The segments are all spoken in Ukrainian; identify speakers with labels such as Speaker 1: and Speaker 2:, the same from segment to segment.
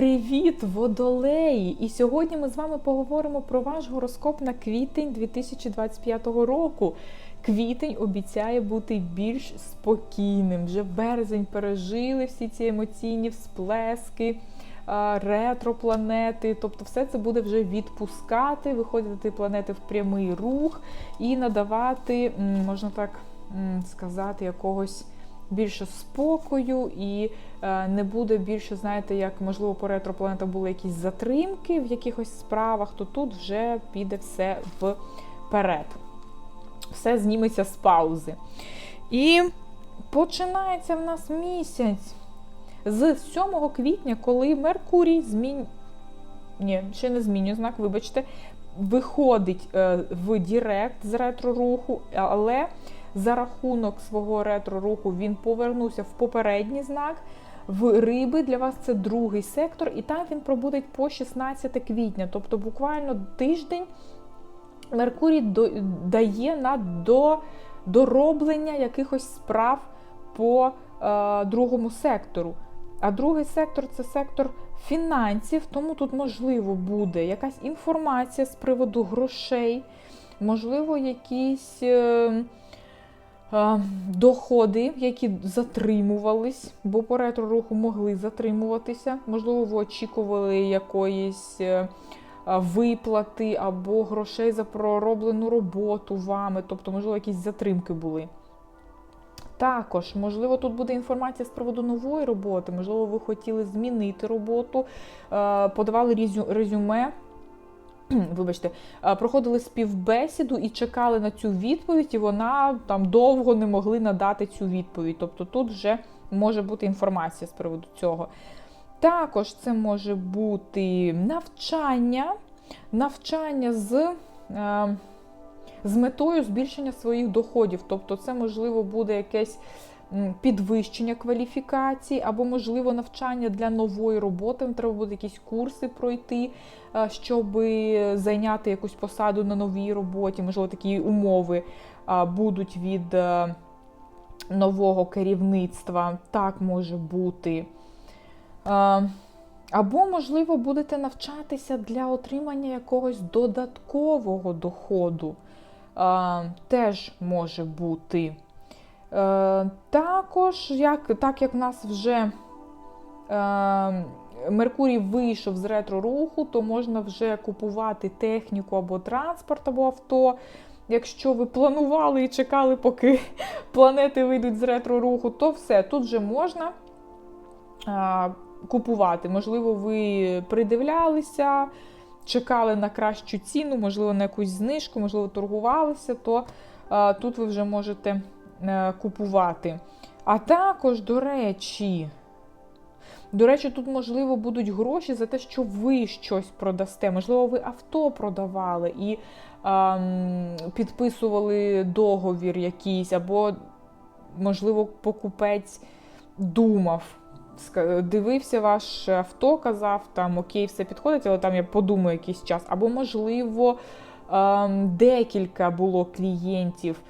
Speaker 1: Привіт, водолеї! І сьогодні ми з вами поговоримо про ваш гороскоп на квітень 2025 року. Квітень обіцяє бути більш спокійним. Вже березень пережили всі ці емоційні всплески, ретропланети. Тобто, все це буде вже відпускати, виходити планети в прямий рух і надавати, можна так сказати, якогось більше спокою, і е, не буде більше, знаєте, як можливо по ретропланетах були якісь затримки в якихось справах, то тут вже піде все вперед. Все зніметься з паузи. І починається в нас місяць з 7 квітня, коли Меркурій змін... Ні, ще не змінює знак, вибачте, виходить е, в Дірект з ретро-руху, але за рахунок свого ретро-руху він повернувся в попередній знак. В риби для вас це другий сектор, і там він пробудеть по 16 квітня. Тобто буквально тиждень Меркурій дає на до, дороблення якихось справ по е, другому сектору. А другий сектор це сектор фінансів, тому тут можливо буде якась інформація з приводу грошей, можливо, якісь. Е, Доходи, які затримувались, бо по ретро-руху могли затримуватися. Можливо, ви очікували якоїсь е, виплати або грошей за пророблену роботу вами, тобто, можливо, якісь затримки були. Також, можливо, тут буде інформація з приводу нової роботи, можливо, ви хотіли змінити роботу, е, подавали резюме. Вибачте, проходили співбесіду і чекали на цю відповідь, і вона там довго не могли надати цю відповідь. Тобто тут вже може бути інформація з приводу цього. Також це може бути навчання, навчання з е, з метою збільшення своїх доходів. Тобто, це, можливо, буде якесь підвищення кваліфікації, або, можливо, навчання для нової роботи. Треба буде якісь курси пройти, е, щоб зайняти якусь посаду на новій роботі. Можливо, такі умови будуть від е, нового керівництва. Так може бути. Е, або, можливо, будете навчатися для отримання якогось додаткового доходу. Теж може бути. Е, також, як, так як в нас вже е, Меркурій вийшов з ретро-руху, то можна вже купувати техніку або транспорт, або авто. Якщо ви планували і чекали, поки планети вийдуть з ретро-руху, то все, тут вже можна а, купувати. Можливо, ви придивлялися, чекали на кращу ціну, можливо, на якусь знижку, можливо, торгувалися, то а, тут ви вже можете. Е, купувати. А також, до речі, до речі, тут, можливо, будуть гроші за те, що ви щось продасте. Можливо, ви авто продавали і ем, підписували договір якийсь, або, можливо, покупець думав. Дивився ваше авто, казав, там окей, все підходить, але там я подумаю якийсь час. Або, можливо, ем, декілька було клієнтів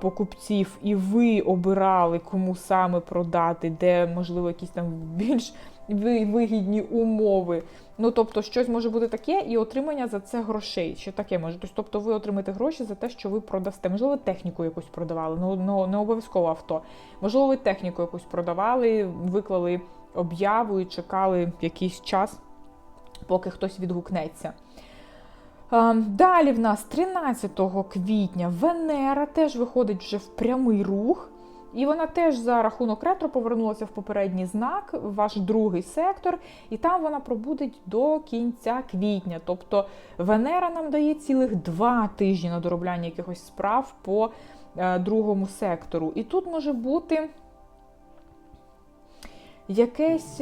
Speaker 1: покупців, і ви обирали, кому саме продати, де, можливо, якісь там більш вигідні умови. Ну, тобто, щось може бути таке, і отримання за це грошей. Що таке може? Тобто ви отримаєте гроші за те, що ви продасте. Можливо, техніку якусь продавали, ну, ну не обов'язково авто. Можливо, ви техніку якусь продавали, виклали об'яву і чекали якийсь час, поки хтось відгукнеться. Далі в нас 13 квітня Венера теж виходить вже в прямий рух. І вона теж за рахунок ретро повернулася в попередній знак, ваш другий сектор, і там вона пробудить до кінця квітня. Тобто Венера нам дає цілих два тижні на доробляння якихось справ по е, другому сектору. І тут може бути якесь.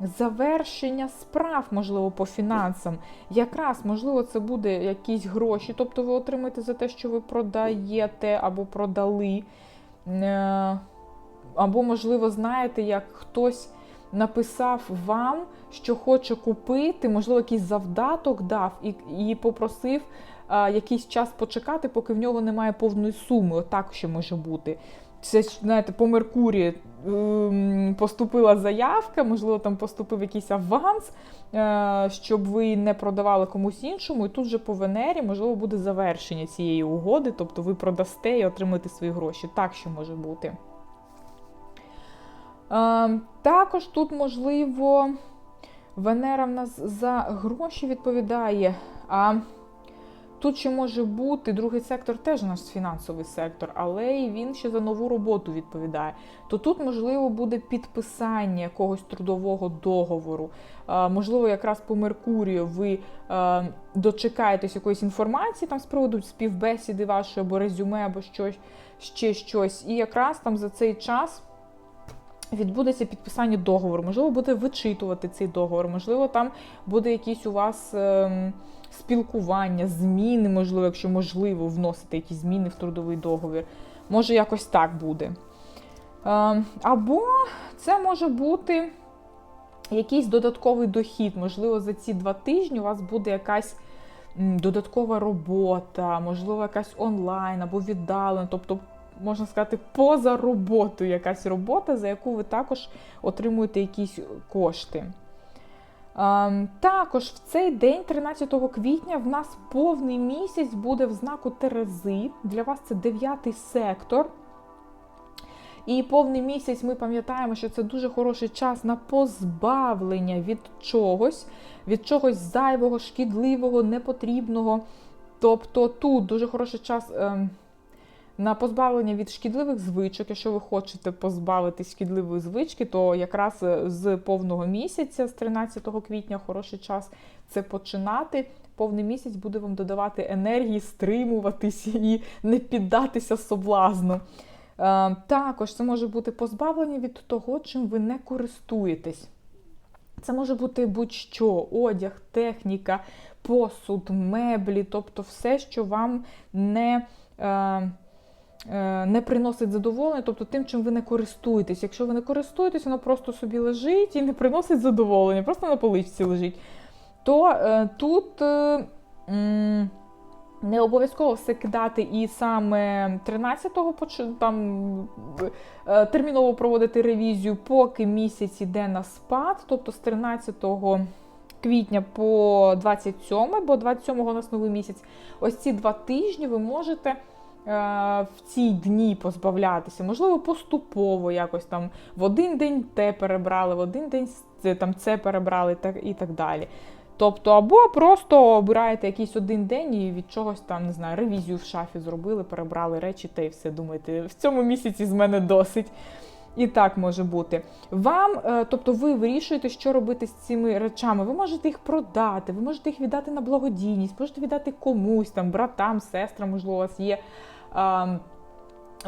Speaker 1: Завершення справ, можливо, по фінансам. Якраз, можливо, це буде якісь гроші, тобто ви отримаєте за те, що ви продаєте або продали. Е, або, можливо, знаєте, як хтось написав вам, що хоче купити, можливо, якийсь завдаток дав і і попросив а, якийсь час почекати, поки в нього немає повної суми. Отак ще може бути. Це знаєте, по Меркурії ем, поступила заявка, можливо, там поступив якийсь аванс, е, щоб ви не продавали комусь іншому. І тут же по Венері, можливо, буде завершення цієї угоди, тобто ви продасте і отримаєте свої гроші. Так що може бути. Е, також тут, можливо, Венера в нас за гроші відповідає. а Тут ще може бути другий сектор, теж наш фінансовий сектор, але і він ще за нову роботу відповідає. То тут, можливо, буде підписання якогось трудового договору. Можливо, якраз по Меркурію ви дочекаєтесь якоїсь інформації там з приводу співбесіди вашої або резюме, або щось ще щось. І якраз там за цей час. Відбудеться підписання договору, можливо, буде вичитувати цей договор, можливо, там буде якийсь у вас ем, спілкування, зміни, можливо, якщо можливо, вносити якісь зміни в трудовий договір. Може, якось так буде. Ем, або це може бути якийсь додатковий дохід. Можливо, за ці два тижні у вас буде якась додаткова робота, можливо, якась онлайн або віддалена. тобто можна сказати, поза роботою якась робота, за яку ви також отримуєте якісь кошти. Також в цей день, 13 квітня, в нас повний місяць буде в знаку Терези. Для вас це дев'ятий сектор. І повний місяць ми пам'ятаємо, що це дуже хороший час на позбавлення від чогось, від чогось зайвого, шкідливого, непотрібного. Тобто тут дуже хороший час. Ем, на позбавлення від шкідливих звичок, якщо ви хочете позбавитись шкідливої звички, то якраз е, з повного місяця, з 13 квітня, хороший час це починати. Повний місяць буде вам додавати енергії, стримуватись і не піддатися соблазну. Е, також це може бути позбавлення від того, чим ви не користуєтесь. Це може бути будь-що, одяг, техніка, посуд, меблі, тобто все, що вам не. Е, не приносить задоволення, тобто тим, чим ви не користуєтесь. Якщо ви не користуєтесь, воно просто собі лежить і не приносить задоволення, просто на поличці лежить. То е, тут е, не обов'язково все кидати і саме 13-го там е, терміново проводити ревізію, поки місяць іде на спад, тобто з 13 квітня по 27, бо 27-го у нас новий місяць. Ось ці два тижні ви можете. Е, в ці дні позбавлятися, можливо, поступово якось там в один день те перебрали, в один день там це перебрали і так далі. Тобто, або просто обираєте якийсь один день і від чогось там, не знаю, ревізію в шафі зробили, перебрали речі та й все. Думаєте, в цьому місяці з мене досить. І так може бути. Вам, е, тобто, ви вирішуєте, що робити з цими речами. Ви можете їх продати, ви можете їх віддати на благодійність, можете віддати комусь, там, братам, сестрам, можливо, у вас є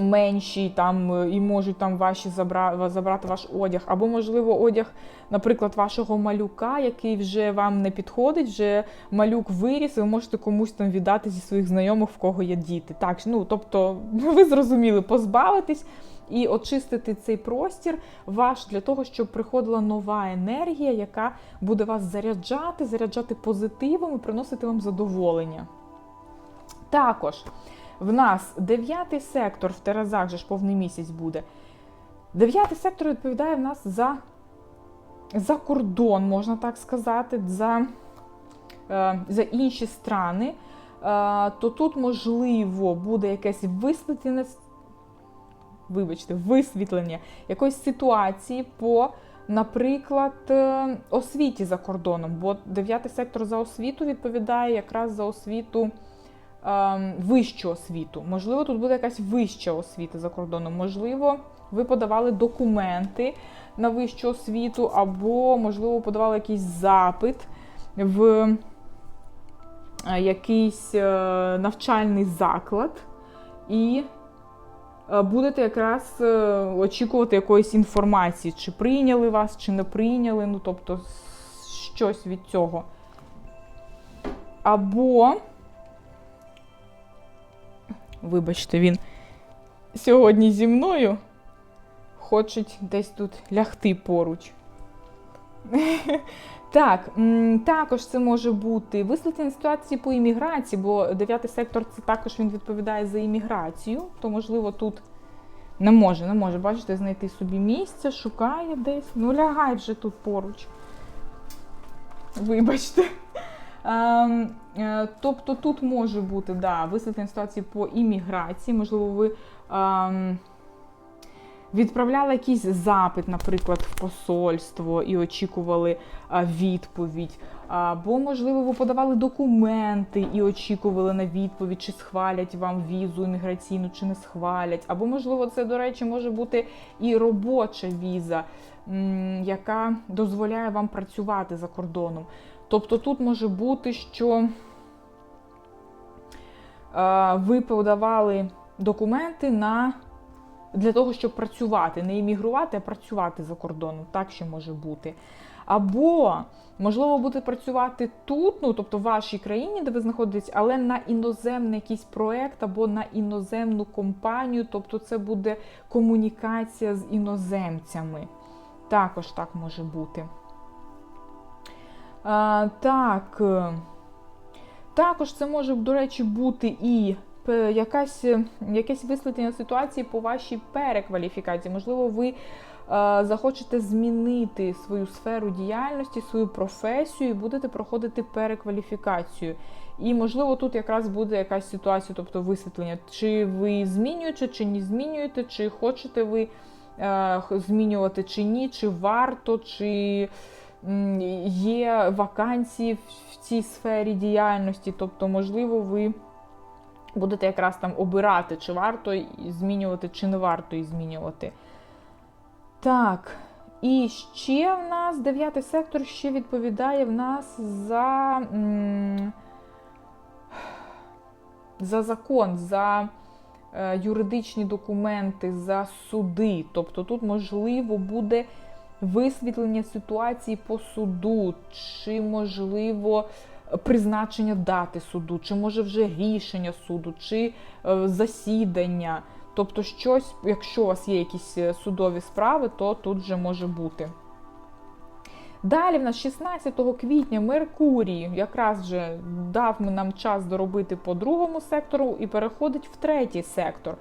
Speaker 1: менші там е, і можуть там ваші забра... забрати ваш одяг, або, можливо, одяг, наприклад, вашого малюка, який вже вам не підходить, вже малюк виріс, і ви можете комусь там віддати зі своїх знайомих, в кого є діти. Так, ну тобто, ви зрозуміли, позбавитись. І очистити цей простір ваш для того, щоб приходила нова енергія, яка буде вас заряджати, заряджати позитивом і приносити вам задоволення. Також в нас дев'ятий сектор в Терезах, же ж повний місяць буде. Дев'ятий сектор відповідає в нас за за кордон, можна так сказати, за е, за інші страни. Е, то тут, можливо, буде якесь висвітлення, вибачте, висвітлення якоїсь ситуації по, наприклад, е, освіті за кордоном. Бо дев'ятий сектор за освіту відповідає якраз за освіту. Ем, вищу освіту. Можливо, тут буде якась вища освіта за кордоном. Можливо, ви подавали документи на вищу освіту, або, можливо, подавали якийсь запит в е, якийсь е, навчальний заклад, і е, будете якраз очікувати якоїсь інформації, чи прийняли вас, чи не прийняли, ну тобто щось від цього. Або Вибачте, він сьогодні зі мною хочуть десь тут лягти поруч. Так, також це може бути висвітлення ситуації по імміграції, бо дев'ятий сектор це також він відповідає за імміграцію, то, можливо, тут Не може, не може, бачите, знайти собі місце, шукає десь. Ну, лягай вже тут поруч. Вибачте. Ем, е, тобто тут може бути да, висвітлення ситуації по імміграції, можливо, ви ем, відправляли якийсь запит, наприклад, в посольство і очікували відповідь. Або, можливо, ви подавали документи і очікували на відповідь, чи схвалять вам візу імміграційну, чи не схвалять. Або, можливо, це, до речі, може бути і робоча віза, яка дозволяє вам працювати за кордоном. Тобто тут може бути, що е, ви подавали документи на для того, щоб працювати, не іммігрувати, а працювати за кордоном. Так ще може бути. Або, можливо, буде працювати тут, ну тобто в вашій країні, де ви знаходитесь, але на іноземний якийсь проект або на іноземну компанію, тобто це буде комунікація з іноземцями. Також так може бути. А, Так. е, Також це може, до речі, бути і е, якась, е, якесь висвітлення ситуації по вашій перекваліфікації. Можливо, ви е, захочете змінити свою сферу діяльності, свою професію і будете проходити перекваліфікацію. І, можливо, тут якраз буде якась ситуація, тобто висвітлення, чи ви змінюєте, чи не змінюєте, чи хочете ви е, змінювати, чи ні, чи варто, чи є вакансії в цій сфері діяльності. Тобто, можливо, ви будете якраз там обирати, чи варто змінювати, чи не варто її змінювати. Так. І ще в нас дев'ятий сектор ще відповідає в нас за, за закон, за е, юридичні документи, за суди. Тобто тут, можливо, буде висвітлення ситуації по суду, чи можливо призначення дати суду, чи може вже рішення суду, чи е, засідання. Тобто, щось, якщо у вас є якісь е, судові справи, то тут вже може бути. Далі в нас 16 квітня Меркурій якраз вже дав нам час доробити по другому сектору і переходить в третій сектор.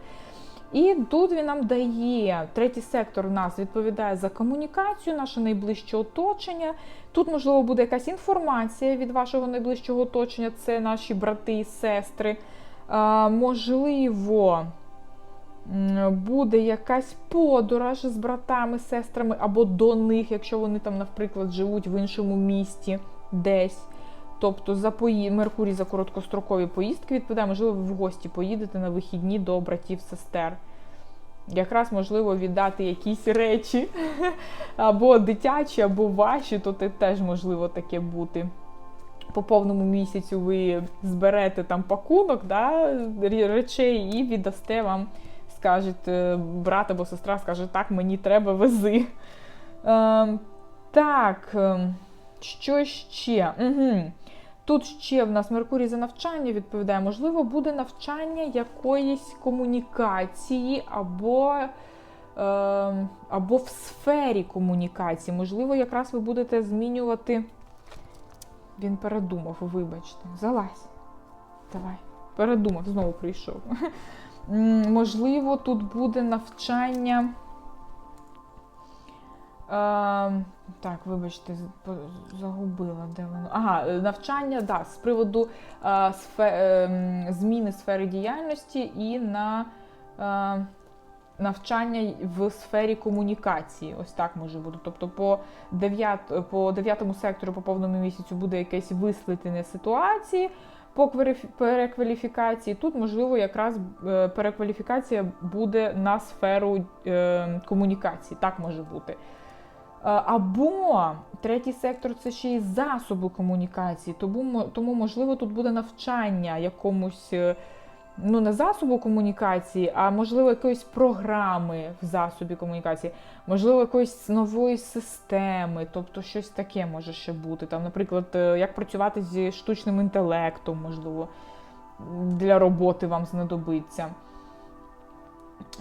Speaker 1: І тут він нам дає третій сектор у нас відповідає за комунікацію, наше найближче оточення. Тут, можливо, буде якась інформація від вашого найближчого оточення, це наші брати і сестри. А, можливо, буде якась подорож з братами, сестрами або до них, якщо вони там, наприклад, живуть в іншому місті десь. Тобто за пої... Меркурій за короткострокові поїздки відповідає, можливо, ви в гості поїдете на вихідні до братів-сестер. Якраз можливо віддати якісь речі, або дитячі, або ваші, то теж можливо таке бути. По повному місяцю ви зберете там пакунок да, речей і віддасте вам, скажете, брат або сестра скаже, так, мені треба вези. Е, так, що ще? Угу. Тут ще в нас Меркурій за навчання відповідає, можливо, буде навчання якоїсь комунікації або е, або в сфері комунікації. Можливо, якраз ви будете змінювати. Він передумав, вибачте. Залазь. Давай. Передумав, знову прийшов. Можливо, тут буде навчання. Е, так, вибачте, загубила, де воно. Ага, е, навчання, да, з приводу е, сфе, е, зміни сфери діяльності і на е, навчання в сфері комунікації. Ось так може бути. Тобто по 9, по 9 сектору по повному місяцю буде якесь висвітлення ситуації по перекваліфікації. Тут, можливо, якраз е, перекваліфікація буде на сферу е, комунікації. Так може бути. Або третій сектор це ще й засоби комунікації, тому, тому можливо, тут буде навчання якомусь, е, ну, не засобу комунікації, а можливо, якоїсь програми в засобі комунікації, можливо, якоїсь нової системи, тобто щось таке може ще бути. Там, Наприклад, е, як працювати зі штучним інтелектом, можливо, для роботи вам знадобиться.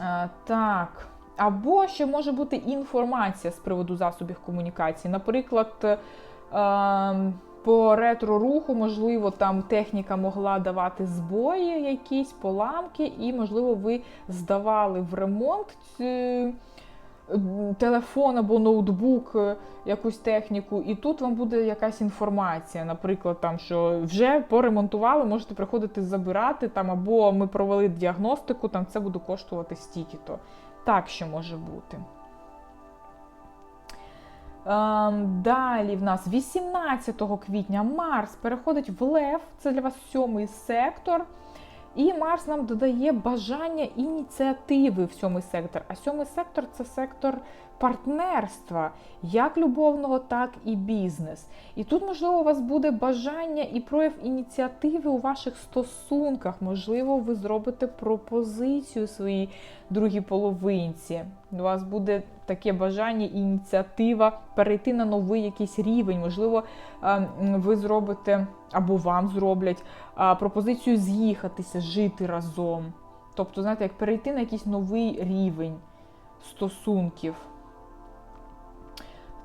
Speaker 1: А, Так. Або ще може бути інформація з приводу засобів комунікації. Наприклад, е, по ретро-руху, можливо, там техніка могла давати збої, якісь поламки, і, можливо, ви здавали в ремонт телефон або ноутбук, е, якусь техніку, і тут вам буде якась інформація, наприклад, там, що вже поремонтували, можете приходити забирати, там, або ми провели діагностику, там це буде коштувати стільки-то. Так ще може бути. Ем, Далі в нас 18 квітня Марс переходить в Лев, це для вас сьомий сектор. І Марс нам додає бажання ініціативи в сьомий сектор. А сьомий сектор це сектор партнерства, як любовного, так і бізнес. І тут, можливо, у вас буде бажання і прояв ініціативи у ваших стосунках. Можливо, ви зробите пропозицію своїй другій половинці. У вас буде таке бажання, ініціатива перейти на новий якийсь рівень. Можливо, ви зробите або вам зроблять пропозицію з'їхатися, жити разом. Тобто, знаєте, як перейти на якийсь новий рівень стосунків.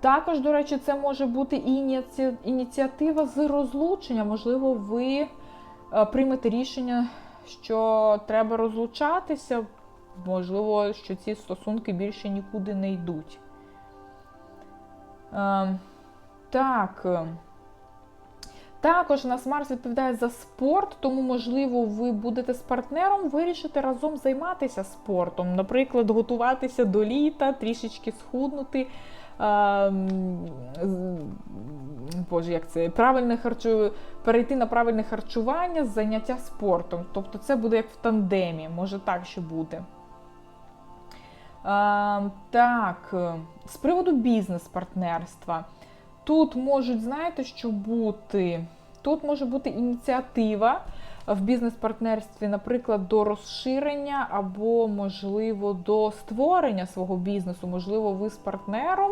Speaker 1: Також, до речі, це може бути і ініці- ініціатива з розлучення. Можливо, ви е, приймете рішення, що треба розлучатися. Можливо, що ці стосунки більше нікуди не йдуть. Е, Так. е, також у нас Марс відповідає за спорт, тому, можливо, ви будете з партнером вирішити разом займатися спортом. Наприклад, готуватися до літа, трішечки схуднути. Боже, як це правильне харчу... перейти на правильне харчування, з заняття спортом. Тобто це буде як в тандемі, може так ще бути. Так, з приводу бізнес-партнерства. Тут можуть, знаєте, що бути? Тут може бути ініціатива в бізнес-партнерстві, наприклад, до розширення або, можливо, до створення свого бізнесу. Можливо, ви з партнером,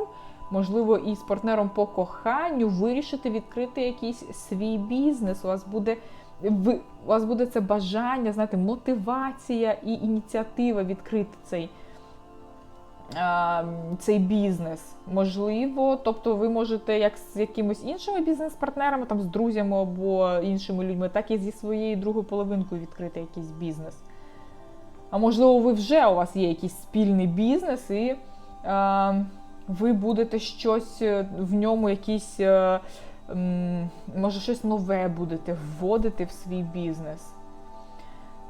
Speaker 1: можливо, і з партнером по коханню вирішите відкрити якийсь свій бізнес. У вас буде. Ви, у вас буде це бажання, знаєте, мотивація і ініціатива відкрити цей цей бізнес. Можливо, тобто ви можете як з якимись іншими бізнес-партнерами, там з друзями або іншими людьми, так і зі своєю другою половинкою відкрити якийсь бізнес. А можливо, ви вже у вас є якийсь спільний бізнес, і е, ви будете щось е, в ньому, якісь, е, може, щось нове будете вводити в свій бізнес.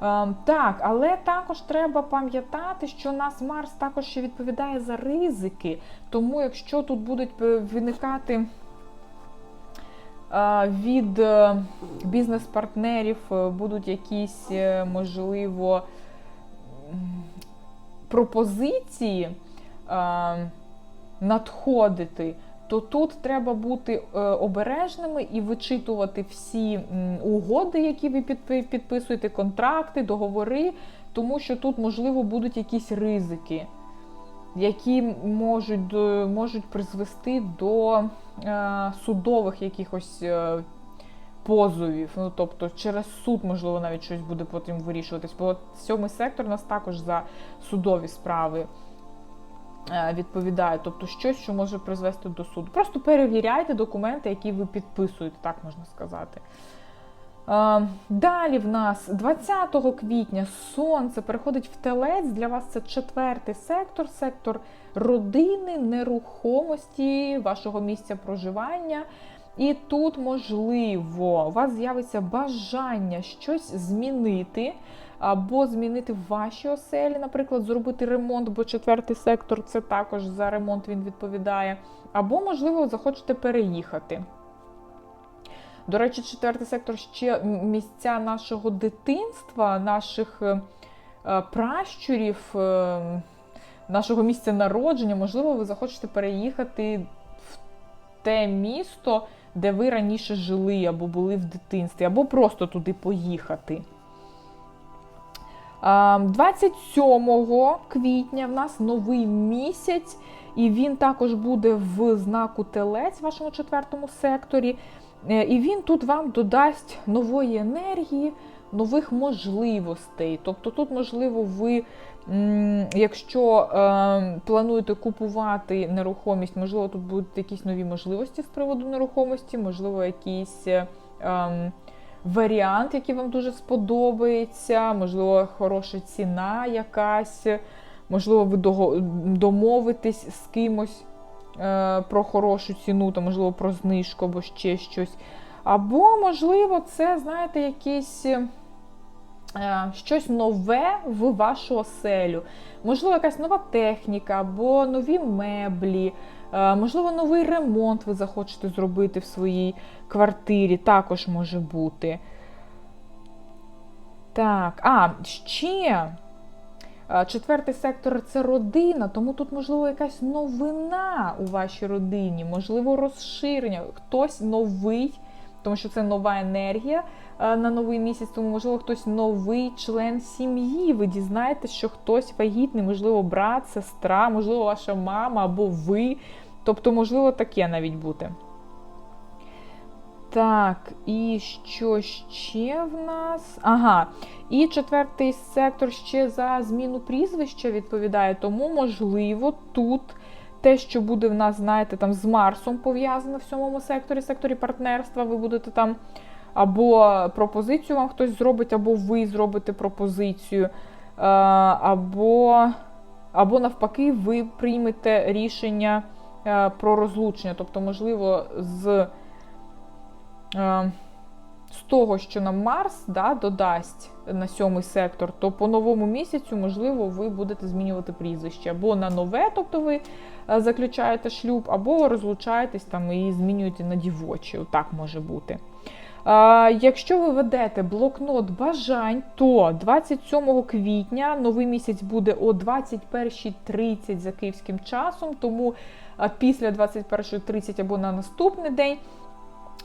Speaker 1: Ем, так, але також треба пам'ятати, що нас Марс також ще відповідає за ризики. Тому якщо тут будуть е, виникати е, від е, бізнес-партнерів, будуть якісь, можливо, пропозиції е, надходити, то тут треба бути е, обережними і вичитувати всі угоди, які ви підпи- підписуєте, контракти, договори, тому що тут, можливо, будуть якісь ризики, які можуть, до- можуть призвести до е, судових якихось е, позовів. Ну, тобто через суд, можливо, навіть щось буде потім вирішуватись. Бо сьомий сектор у нас також за судові справи е, відповідає, тобто щось, що може призвести до суду. Просто перевіряйте документи, які ви підписуєте, так можна сказати. Е, Далі в нас 20 квітня сонце переходить в телець. Для вас це четвертий сектор, сектор родини, нерухомості, вашого місця проживання. І тут, можливо, у вас з'явиться бажання щось змінити, або змінити в вашій оселі, наприклад, зробити ремонт, бо четвертий сектор це також за ремонт він відповідає. Або, можливо, захочете переїхати. До речі, четвертий сектор ще місця нашого дитинства, наших е, е, пращурів, е, нашого місця народження. Можливо, ви захочете переїхати в те місто, де ви раніше жили, або були в дитинстві, або просто туди поїхати. А, 27 квітня в нас новий місяць, і він також буде в знаку Телець в вашому четвертому секторі. Е, І він тут вам додасть нової енергії, нових можливостей. Тобто тут, можливо, ви Якщо е, плануєте купувати нерухомість, можливо, тут будуть якісь нові можливості з приводу нерухомості, можливо, якийсь е, ем, варіант, який вам дуже сподобається, можливо, хороша ціна якась, можливо, ви домовитесь з кимось е, про хорошу ціну, то, можливо, про знижку або ще щось. Або, можливо, це, знаєте, якісь. е, Щось нове в вашу оселю. Можливо, якась нова техніка, або нові меблі, можливо, новий ремонт ви захочете зробити в своїй квартирі, також може бути. Так, а, ще. е, Четвертий сектор це родина, тому тут, можливо, якась новина у вашій родині, можливо, розширення, хтось новий, тому що це нова енергія е, на новий місяць, тому, можливо, хтось новий член сім'ї. Ви дізнаєтесь, що хтось вагітний, можливо, брат, сестра, можливо, ваша мама або ви. Тобто, можливо, таке навіть бути. Так, і що ще в нас? Ага, і четвертий сектор ще за зміну прізвища відповідає, тому, можливо, тут те, що буде в нас, знаєте, там з Марсом пов'язано в сьомому секторі, секторі партнерства, ви будете там або пропозицію вам хтось зробить, або ви зробите пропозицію, е, або, або навпаки, ви приймете рішення е, про розлучення. Тобто, можливо, з е, з того, що нам Марс да, додасть на сьомий сектор, то по новому місяцю, можливо, ви будете змінювати прізвище або на нове, тобто ви заключаєте шлюб, або розлучаєтесь там і змінюєте на дівочі. Так може бути. Якщо ви ведете блокнот бажань, то 27 квітня новий місяць буде о 21.30 за київським часом, тому після 21.30 або на наступний день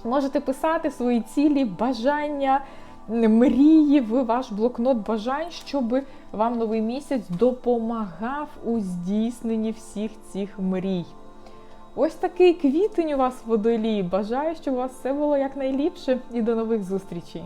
Speaker 1: можете писати свої цілі, бажання, мрії в ваш блокнот бажань, щоб вам новий місяць допомагав у здійсненні всіх цих мрій. Ось такий квітень у вас водолій. Бажаю, щоб у вас все було якнайліпше і до нових зустрічей!